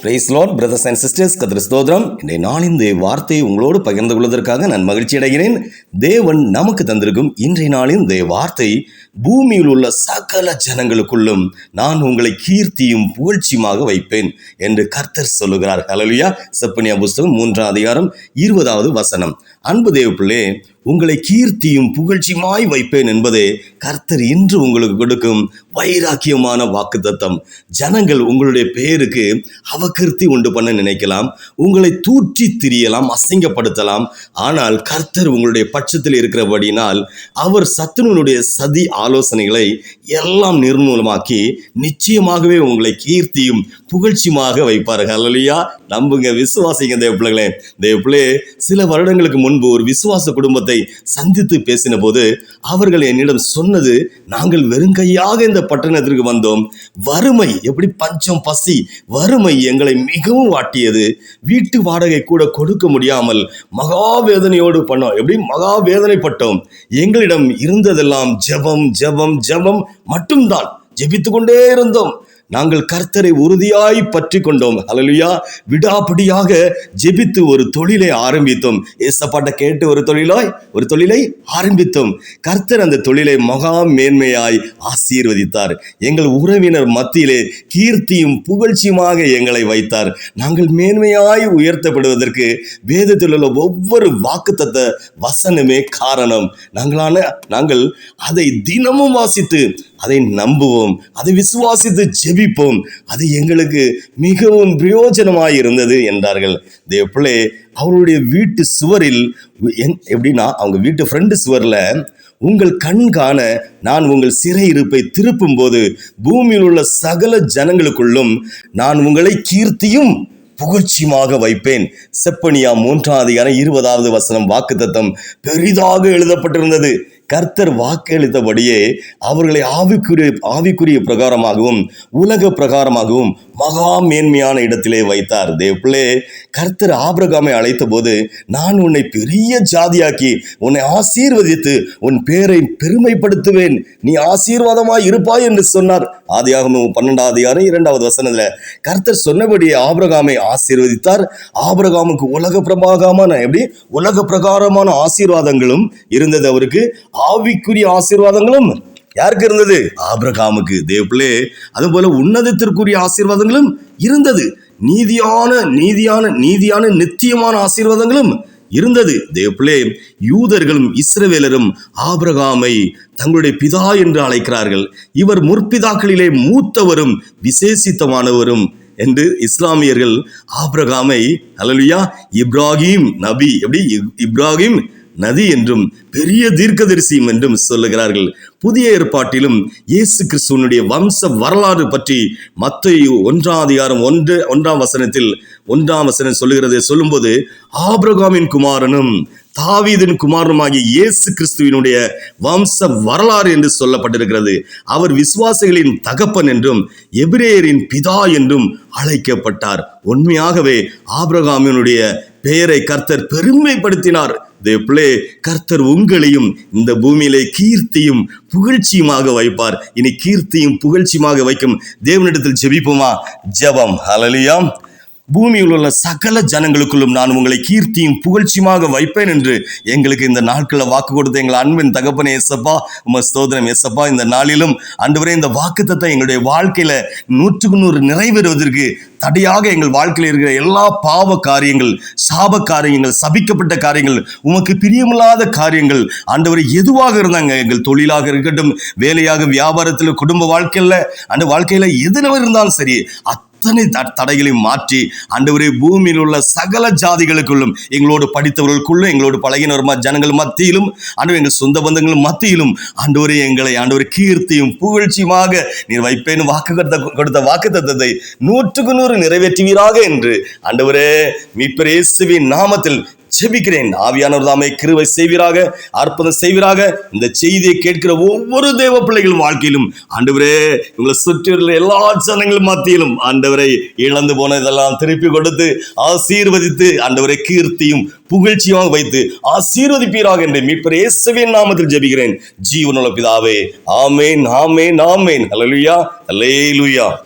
Praise lord brothers and sisters கதிர ஸ்தோத்ரம் இன்றைய நாள் இந்த வார்த்தையை உங்களோடு பகிர்ந்து கொள்வதற்காக நான் மகிழ்ச்சி அடைகிறேன். தேவன் நமக்கு தந்திருக்கும் இன்றைய நாளின் இந்த வார்த்தை பூமியில் உள்ள சகல ஜனங்களுக்குள்ளும் நான் உங்களை கீர்த்தியும் புகழ்ச்சியுமாக வைப்பேன் என்று கர்த்தர் சொல்லுகிறார். ஹலலியா செப்பனியா புஸ்தகம் மூன்றாம் அதிகாரம் இருபதாவது வசனம். அன்பு தேவப்பிள்ளே உங்களை கீர்த்தியும் புகழ்ச்சியுமாய் வைப்பேன் என்பதே கர்த்தர் இன்று உங்களுக்கு கொடுக்கும் வைராக்கியமான வாக்குத்தத்தம். ஜனங்கள் உங்களுடைய பெயருக்கு அவகிருத்தி உண்டு பண்ண நினைக்கலாம் உங்களை தூற்றி திரியலாம் அசிங்கப்படுத்தலாம். ஆனால் கர்த்தர் உங்களுடைய பட்சத்தில் இருக்கிறபடினால் அவர் சத்துனுடைய சதி ஆலோசனைகளை எல்லாம் நிர்மூலமாக்கி நிச்சயமாகவே உங்களை கீர்த்தியும் புகழ்ச்சியுமாக வைப்பார்கள் அல்லையா நம்புங்க விசுவாசிங்க தேவ பிள்ளைகளே. தேவ பிள்ளையே சில வருடங்களுக்கு முன்பு ஒரு விசுவாச குடும்பத்தை சந்தித்து பேசின போது அவர்கள் என்னிடம் சொன்னது நாங்கள் வெறுங்கையாக இந்த பட்டணத்திற்கு வந்தோம். வறுமை எப்படி பஞ்சம் பசி வறுமை எங்களை மிகவும் வாட்டியது. வீட்டு வாடகை கூட கொடுக்க முடியாமல் மகாவேதனையோடு பண்ணோம். எப்படி? மகாவேதனைப்பட்டோம். எங்களிடம் இருந்ததெல்லாம் ஜெபம் ஜெபம் ஜெபம் மட்டும்தான். ஜெபித்து கொண்டே இருந்தோம். நாங்கள் கர்த்தரை உறுதியாய் பற்றி கொண்டோம் அலலுயா விடாபிடியாக ஜெபித்து ஒரு தொழிலை ஆரம்பித்தோம். ஏசப்பாட்ட கேட்டு ஒரு தொழிலாய் ஒரு தொழிலை ஆரம்பித்தோம். கர்த்தர் அந்த தொழிலை மகா மேன்மையாய் ஆசீர்வதித்தார். எங்கள் உறவினர் மத்தியிலே கீர்த்தியும் புகழ்ச்சியுமாக எங்களை வைத்தார். நாங்கள் மேன்மையாய் உயர்த்தப்படுவதற்கு வேதத்தில் உள்ள ஒவ்வொரு வாக்குத்தத்த வசனமே காரணம். நாங்களான நாங்கள் அதை தினமும் வாசித்து அதை நம்புவோம். அதை விசுவாசித்து ஜெபி ஜெபிப்போம் அது எங்களுக்கு மிகவும் பிரயோஜனமாக இருந்தது என்றார்கள். தேவ பிள்ளை அவருடைய வீட்டு சுவரில் எப்படின்னா அவங்க வீட்டு ஃப்ரெண்டு சுவரில் உங்கள் கண் காண நான் உங்கள் சிறை இருப்பை திருப்பும் போது பூமியில் உள்ள சகல ஜனங்களுக்குள்ளும் நான் உங்களை கீர்த்தியும் புகழ்ச்சியுமாக வைப்பேன். செப்பனியா மூன்றாம் அதிகாரம் இருபதாவது வசனம் வாக்குத்தத்தம் பெரிதாக எழுதப்பட்டிருந்தது. கர்த்தர் வாக்களித்தபடியே அவர்களை ஆவிக்குரிய ஆவிக்குரிய பிரகாரமாகவும் உலக பிரகாரமாகவும் மகா மேன்மையான இடத்திலே வைத்தார். தேவ்பிள்ளே கர்த்தர் ஆபிரகாமை அழைத்த போது நான் உன்னை பெரிய ஜாதியாக்கி உன்னை ஆசீர்வதித்து உன் பேரை பெருமைப்படுத்துவேன். நீ ஆசீர்வாதமாய் இருப்பாய் என்று சொன்னார். ஆதியாகமும் பன்னெண்டாவது அதிகாரம் இரண்டாவது வசனத்தில் கர்த்தர் சொன்னபடியே ஆபிரகாமை ஆசீர்வதித்தார். ஆபிரகாமுக்கு உலக பிரபாகமான எப்படி? உலக பிரகாரமான ஆசீர்வாதங்களும் இருந்தது அவருக்கு. ஆவிக்குரிய ஆசீர்வாதங்களும் யாருக்கு இருந்தது? ஆபிரகாமுக்கு. தேவப்பிள்ளே அதுபோல உன்னதத்திற்குரிய ஆசீர்வாதங்களும் இருந்தது. நீதியான நீதியான நீதியான நித்தியமான ஆசீர்வாதங்களும் இருந்தது. தேவப்பிள்ளே யூதர்களும் இஸ்ரவேலரும் ஆபிரகாமை தங்களுடைய பிதா என்று அழைக்கிறார்கள். இவர் முற்பிதாக்களிலே மூத்தவரும் விசேஷித்தமானவரும் என்று இஸ்லாமியர்கள் ஆபிரகாமை அல்லலுயா இப்ராஹிம் நபி எப்படி? இப்ராஹிம் நதி என்றும் பெரிய தீர்க்கதரிசியும் என்றும் சொல்லுகிறார்கள். புதிய ஏற்பாட்டிலும் இயேசு கிறிஸ்துவனுடைய வம்ச வரலாறு பற்றி மத்திய ஒன்றாம் அதிகாரம் ஒன்று ஒன்றாம் வசனத்தில் ஒன்றாம் வசனம் சொல்லுகிறது சொல்லும்போது ஆபிரகாமின் குமாரனும் தாவீதின் குமாரனுமாகிய இயேசு கிறிஸ்துவினுடைய வம்ச வரலாறு என்று சொல்லப்பட்டிருக்கிறது. அவர் விசுவாசிகளின் தகப்பன் என்றும் எபிரேயரின் பிதா என்றும் அழைக்கப்பட்டார். உண்மையாகவே ஆபிரகாமினுடைய பெயரை கர்த்தர் பெருமைப்படுத்தினார். தேவப்பிள்ளே கர்த்தர் உங்களையும் இந்த பூமியிலே கீர்த்தியும் புகழ்ச்சியுமாக வைப்பார். இனி கீர்த்தியும் புகழ்ச்சியுமாக வைக்கும். தேவனிடத்தில் ஜெபிப்போமா? ஜெபம். அலலியாம் பூமியில் உள்ள சகல ஜனங்களுக்குள்ளும் நான் உங்களை கீர்த்தியும் புகழ்ச்சியுமாக வைப்பேன் என்று எங்களுக்கு இந்த நாட்களில் வாக்கு கொடுத்த எங்கள் அன்பின் தகப்பனே எசப்பா உம ஸ்தோதனம் எசப்பா இந்த நாளிலும் அன்றுவரே இந்த வாக்குத்தத்தை எங்களுடைய வாழ்க்கையில நூற்றுக்கு நூறு நிறைவேறுவதற்கு தடையாக எங்கள் வாழ்க்கையில் இருக்கிற எல்லா பாவ காரியங்கள் சாப காரியங்கள் சபிக்கப்பட்ட காரியங்கள் உமக்கு பிரியமில்லாத காரியங்கள் ஆண்டவரை எதுவாக இருந்தாங்க? எங்கள் தொழிலாக இருக்கட்டும் வேலையாக வியாபாரத்தில் குடும்ப வாழ்க்கையில் அந்த வாழ்க்கையில் எதுல இருந்தாலும் சரி அத்தனை த- தடைகளையும் மாற்றி ஆண்டவரே பூமியில் உள்ள சகல ஜாதிகளுக்குள்ளும் எங்களோடு படித்தவர்களுக்குள்ளும் எங்களோடு பழகினவர் ம- ஜனங்கள் மத்தியிலும் ஆண்டவர் எங்கள் சொந்த பந்தங்கள் மத்தியிலும் ஆண்டவரே எங்களை ஆண்டவர் கீர்த்தியும் புகழ்ச்சியுமாக நீர் வைப்பேன். வாக்கு கொடுத்த கொடுத்த வாக்கு தத்தத்தை நூற்றுக்கு நூறு நிறைவேற்றுவீராக என்று ஆண்டவரே மீட்பரேசுவின் நாமத்தில் ஜெபிக்கிறேன். ஆவியானவர் தாமே கிருவை செய்வீராக அற்புதம் செய்வீராக. இந்த செய்தியை கேட்கிற ஒவ்வொரு தேவ பிள்ளைகளும் வாழ்க்கையிலும் ஆண்டவரே உங்களை சுற்றியுள்ள எல்லா ஜனங்களும் மத்தியிலும் ஆண்டவரை இழந்து போனதெல்லாம் திருப்பி கொடுத்து ஆசீர்வதித்து ஆண்டவரை கீர்த்தியும் புகழ்ச்சியாக வைத்து ஆசீர்வதிப்பீராக என்று மீட்பர் இயேசுவின் நாமத்தில் ஜெபிக்கிறேன். ஜீவனுள்ள பிதாவே ஆமேன் ஆமேன் ஆமேன். ஹalleluya ஹalleluya